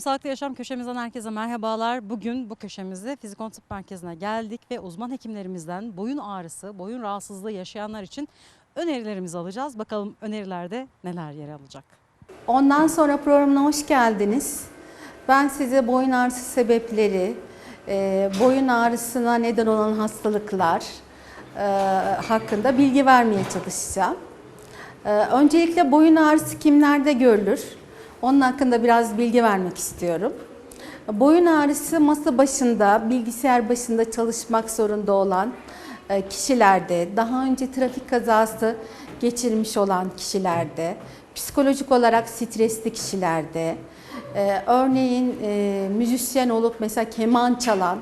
Efendim Sağlıklı Yaşam köşemizden herkese merhabalar. Bugün bu köşemizde Fizikon Tıp Merkezi'ne geldik ve uzman hekimlerimizden boyun ağrısı, boyun rahatsızlığı yaşayanlar için önerilerimizi alacağız. Bakalım önerilerde neler yer alacak. Ondan sonra programına hoş geldiniz. Ben size boyun ağrısı sebepleri, e, boyun ağrısına neden olan hastalıklar e, hakkında bilgi vermeye çalışacağım. E, Öncelikle boyun ağrısı kimlerde görülür? Onun hakkında biraz bilgi vermek istiyorum. Boyun ağrısı masa başında, bilgisayar başında çalışmak zorunda olan e, kişilerde, daha önce trafik kazası geçirmiş olan kişilerde, psikolojik olarak stresli kişilerde, e, örneğin e, müzisyen olup mesela keman çalan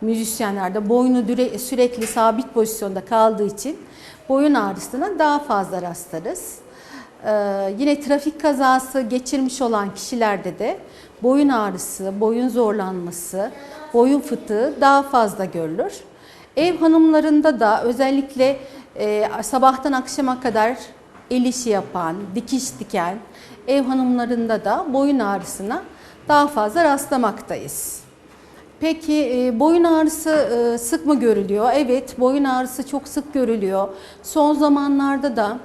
müzisyenlerde boynu sürekli sabit pozisyonda kaldığı için boyun ağrısına daha fazla rastlarız. Ee, yine trafik kazası geçirmiş olan kişilerde de boyun ağrısı, boyun zorlanması, boyun fıtığı daha fazla görülür. Ev hanımlarında da özellikle e, sabahtan akşama kadar el işi yapan, dikiş diken ev hanımlarında da boyun ağrısına daha fazla rastlamaktayız. Peki e, boyun ağrısı e, sık mı görülüyor? Evet, boyun ağrısı çok sık görülüyor. Son zamanlarda da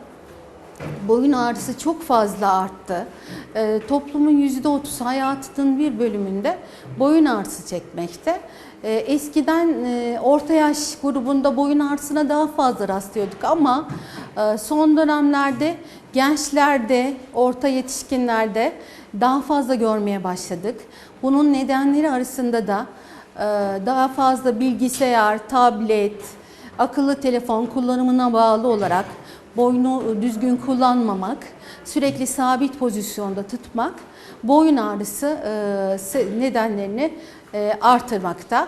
boyun ağrısı çok fazla arttı. Ee, toplumun %30 hayatının bir bölümünde boyun ağrısı çekmekte. Ee, eskiden e, orta yaş grubunda boyun ağrısına daha fazla rastlıyorduk ama e, son dönemlerde gençlerde, orta yetişkinlerde daha fazla görmeye başladık. Bunun nedenleri arasında da e, daha fazla bilgisayar, tablet, akıllı telefon kullanımına bağlı olarak boynu düzgün kullanmamak, sürekli sabit pozisyonda tutmak boyun ağrısı e, nedenlerini e, artırmakta.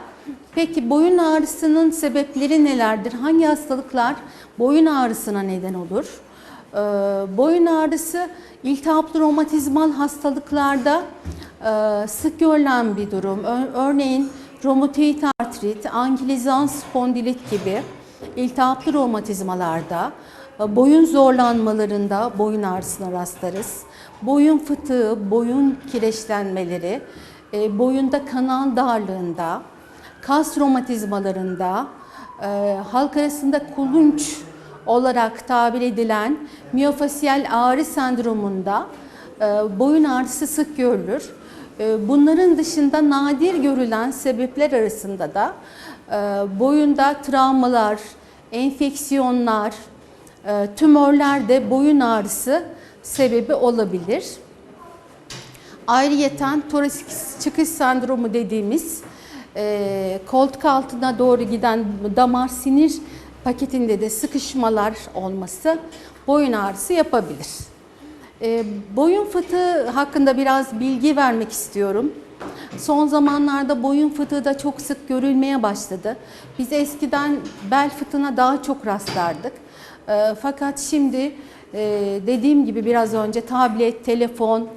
Peki boyun ağrısının sebepleri nelerdir? Hangi hastalıklar boyun ağrısına neden olur? E, Boyun ağrısı iltihaplı romatizmal hastalıklarda sık görülen bir durum. Örneğin romatoid artrit, ankilozan spondilit gibi iltihaplı romatizmalarda, boyun zorlanmalarında boyun ağrısına rastlarız. Boyun fıtığı, boyun kireçlenmeleri, e, boyunda kanal darlığında, kas romatizmalarında, e, halk arasında kulunç olarak tabir edilen miyofasiyel ağrı sendromunda e, boyun ağrısı sık görülür. E, Bunların dışında nadir görülen sebepler arasında da e, boyunda travmalar, enfeksiyonlar, e, tümörler de boyun ağrısı sebebi olabilir. Ayrıyeten toraksik çıkış sendromu dediğimiz e, koltuk altına doğru giden damar sinir paketinde de sıkışmalar olması boyun ağrısı yapabilir. E, boyun fıtığı hakkında biraz bilgi vermek istiyorum. Son zamanlarda boyun fıtığı da çok sık görülmeye başladı. Biz eskiden bel fıtığına daha çok rastlardık. E, fakat şimdi e, dediğim gibi biraz önce tablet, telefon e,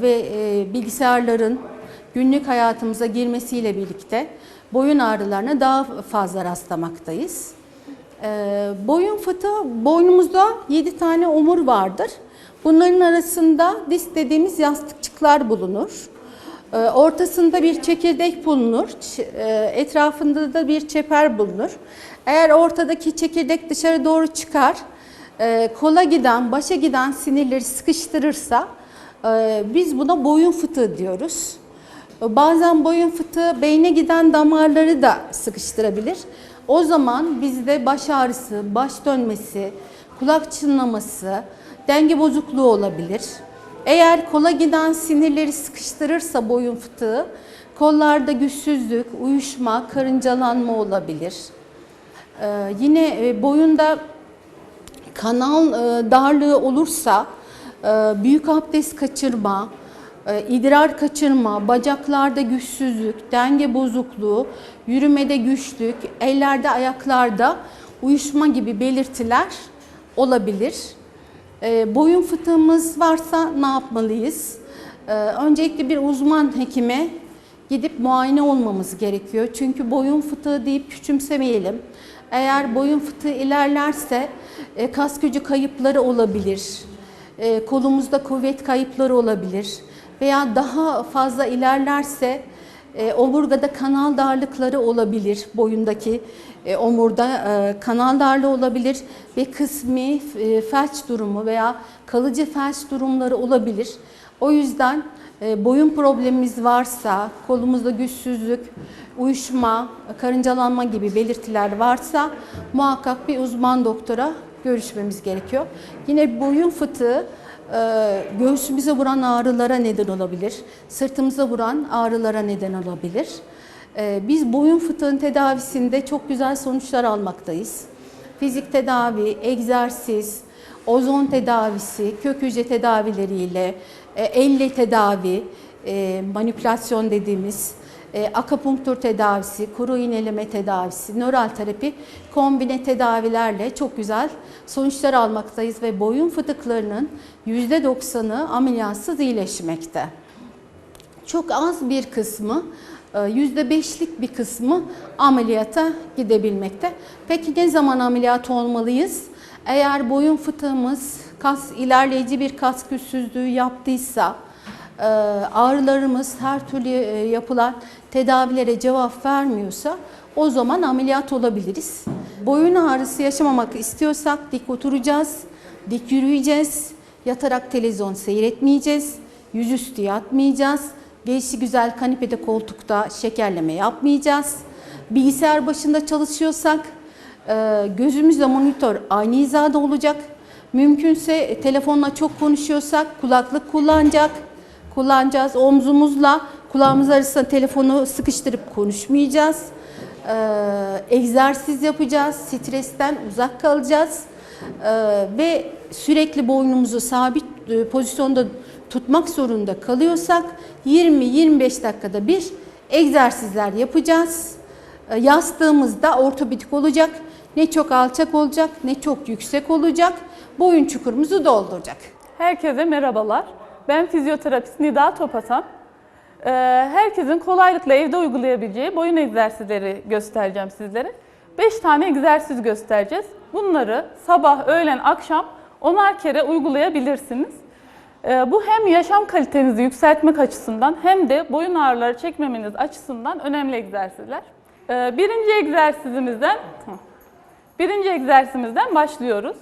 ve e, bilgisayarların günlük hayatımıza girmesiyle birlikte boyun ağrılarına daha fazla rastlamaktayız. Ee, boyun fıtığı, boynumuzda 7 tane omur vardır. Bunların arasında disk dediğimiz yastıkçıklar bulunur. Ee, ortasında bir çekirdek bulunur. E, etrafında da bir çeper bulunur. Eğer ortadaki çekirdek dışarı doğru çıkar, e, kola giden, başa giden sinirleri sıkıştırırsa e, biz buna boyun fıtığı diyoruz. Bazen boyun fıtığı beyne giden damarları da sıkıştırabilir. O zaman bizde baş ağrısı, baş dönmesi, kulak çınlaması, denge bozukluğu olabilir. Eğer kola giden sinirleri sıkıştırırsa boyun fıtığı, kollarda güçsüzlük, uyuşma, karıncalanma olabilir. Ee, yine e, boyunda kanal e, darlığı olursa e, büyük abdest kaçırma, e, idrar kaçırma, bacaklarda güçsüzlük, denge bozukluğu, yürümede güçlük, ellerde ayaklarda uyuşma gibi belirtiler olabilir. E, Boyun fıtığımız varsa ne yapmalıyız? E, Öncelikle bir uzman hekime gidip muayene olmamız gerekiyor. Çünkü boyun fıtığı deyip küçümsemeyelim. Eğer boyun fıtığı ilerlerse e, kas gücü kayıpları olabilir. E, kolumuzda kuvvet kayıpları olabilir. veya daha fazla ilerlerse e, omurgada kanal darlıkları olabilir. Boyundaki e, omurda e, kanal darlığı olabilir ve kısmi e, felç durumu veya kalıcı felç durumları olabilir. O yüzden e, boyun problemimiz varsa, kolumuzda güçsüzlük, uyuşma, karıncalanma gibi belirtiler varsa muhakkak bir uzman doktora görüşmemiz gerekiyor. Yine boyun fıtığı göğsümüze vuran ağrılara neden olabilir, sırtımıza vuran ağrılara neden olabilir. E, Biz boyun fıtığın tedavisinde çok güzel sonuçlar almaktayız. Fizik tedavi, egzersiz, ozon tedavisi, kök hücre tedavileriyle, e, elle tedavi, e, manipülasyon dediğimiz, e, akupunktur tedavisi, kuru iğneleme tedavisi, nöral terapi kombine tedavilerle çok güzel sonuçlar almaktayız ve boyun fıtıklarının %90'ı ameliyatsız iyileşmekte. Çok az bir kısmı, e, %5'lik bir kısmı ameliyata gidebilmekte. Peki ne zaman ameliyat olmalıyız? Eğer boyun fıtığımız kas ilerleyici bir kas güçsüzlüğü yaptıysa, e, ağrılarımız her türlü e, yapılan tedavilere cevap vermiyorsa o zaman ameliyat olabiliriz. Boyun ağrısı yaşamamak istiyorsak dik oturacağız, dik yürüyeceğiz, yatarak televizyon seyretmeyeceğiz, yüzüstü yatmayacağız, gelişi güzel kanepede koltukta şekerleme yapmayacağız. Bilgisayar başında çalışıyorsak e, gözümüzle monitör aynı hizada olacak. Mümkünse telefonla çok konuşuyorsak kulaklık kullanacak kullanacağız. Omzumuzla kulağımız arasında telefonu sıkıştırıp konuşmayacağız. Ee, egzersiz yapacağız. Stresten uzak kalacağız. Ee, ve sürekli boynumuzu sabit e, pozisyonda tutmak zorunda kalıyorsak 20-25 dakikada bir egzersizler yapacağız. Ee, Yastığımız da ortopedik olacak. Ne çok alçak olacak ne çok yüksek olacak. Boyun çukurumuzu dolduracak. Herkese merhabalar. Ben fizyoterapist Nida Topatan. Ee, Herkesin kolaylıkla evde uygulayabileceği boyun egzersizleri göstereceğim sizlere. 5 tane egzersiz göstereceğiz. Bunları sabah, öğlen, akşam 10'ar kere uygulayabilirsiniz. Ee, Bu hem yaşam kalitenizi yükseltmek açısından hem de boyun ağrıları çekmemeniz açısından önemli egzersizler. Ee, Birinci egzersizimizden Birinci egzersizimizden başlıyoruz.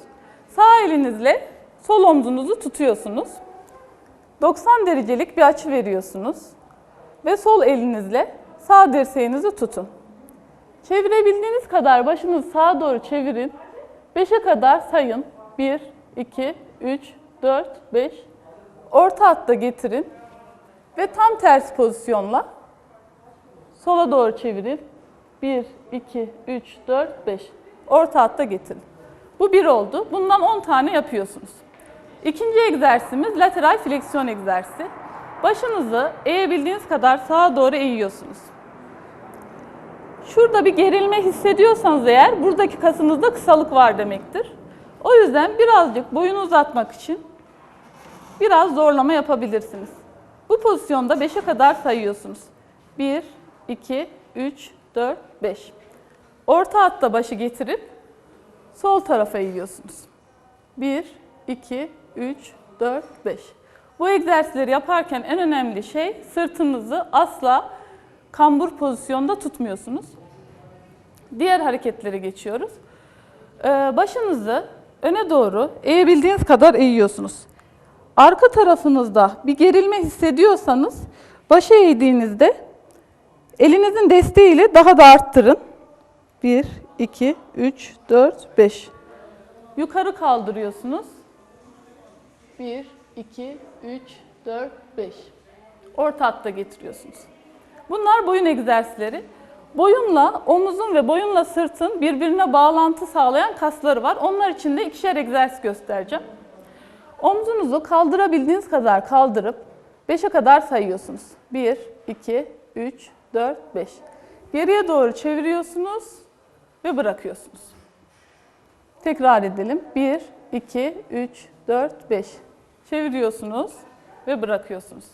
Sağ elinizle sol omzunuzu tutuyorsunuz. 90 derecelik bir açı veriyorsunuz. Ve sol elinizle sağ dirseğinizi tutun. Çevirebildiğiniz kadar başınızı sağa doğru çevirin. 5'e kadar sayın. 1, 2, 3, 4, 5. Orta hatta getirin. Ve tam tersi pozisyonla sola doğru çevirin. 1, 2, 3, 4, 5. Orta hatta getirin. Bu bir oldu. Bundan 10 tane yapıyorsunuz. İkinci egzersizimiz lateral fleksiyon egzersizi. Başınızı eğebildiğiniz kadar sağa doğru eğiyorsunuz. Şurada bir gerilme hissediyorsanız eğer buradaki kasınızda kısalık var demektir. O yüzden birazcık boyunu uzatmak için biraz zorlama yapabilirsiniz. Bu pozisyonda 5'e kadar sayıyorsunuz. 1, 2, 3, 4, 5. Orta hatta başı getirip sol tarafa eğiyorsunuz. 1, 2, 3, 4, 5. Bu egzersizleri yaparken en önemli şey sırtınızı asla kambur pozisyonda tutmuyorsunuz. Diğer hareketlere geçiyoruz. Ee, başınızı öne doğru eğebildiğiniz kadar eğiyorsunuz. Arka tarafınızda bir gerilme hissediyorsanız başı eğdiğinizde elinizin desteğiyle daha da arttırın. 1, 2, 3, 4, 5. Yukarı kaldırıyorsunuz. 1, 2, 3, 4, 5. Orta hatta getiriyorsunuz. Bunlar boyun egzersizleri. Boyunla omuzun ve boyunla sırtın birbirine bağlantı sağlayan kasları var. Onlar için de ikişer egzersiz göstereceğim. Omzunuzu kaldırabildiğiniz kadar kaldırıp 5'e kadar sayıyorsunuz. 1, 2, 3, 4, 5. Geriye doğru çeviriyorsunuz ve bırakıyorsunuz. Tekrar edelim. 1, 2, 3, 4, 5. Çeviriyorsunuz ve bırakıyorsunuz.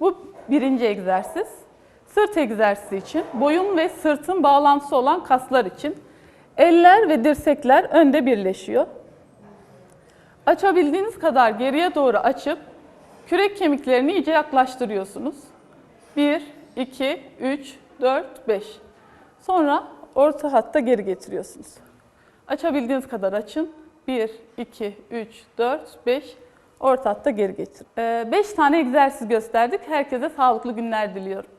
Bu birinci egzersiz. Sırt egzersizi için, boyun ve sırtın bağlantısı olan kaslar için eller ve dirsekler önde birleşiyor. Açabildiğiniz kadar geriye doğru açıp Kürek kemiklerini iyice yaklaştırıyorsunuz. 1, 2, 3, 4, 5. Sonra orta hatta geri getiriyorsunuz. Açabildiğiniz kadar açın. 1, 2, 3, 4, 5. Orta hatta geri getir. 5 tane egzersiz gösterdik. Herkese sağlıklı günler diliyorum.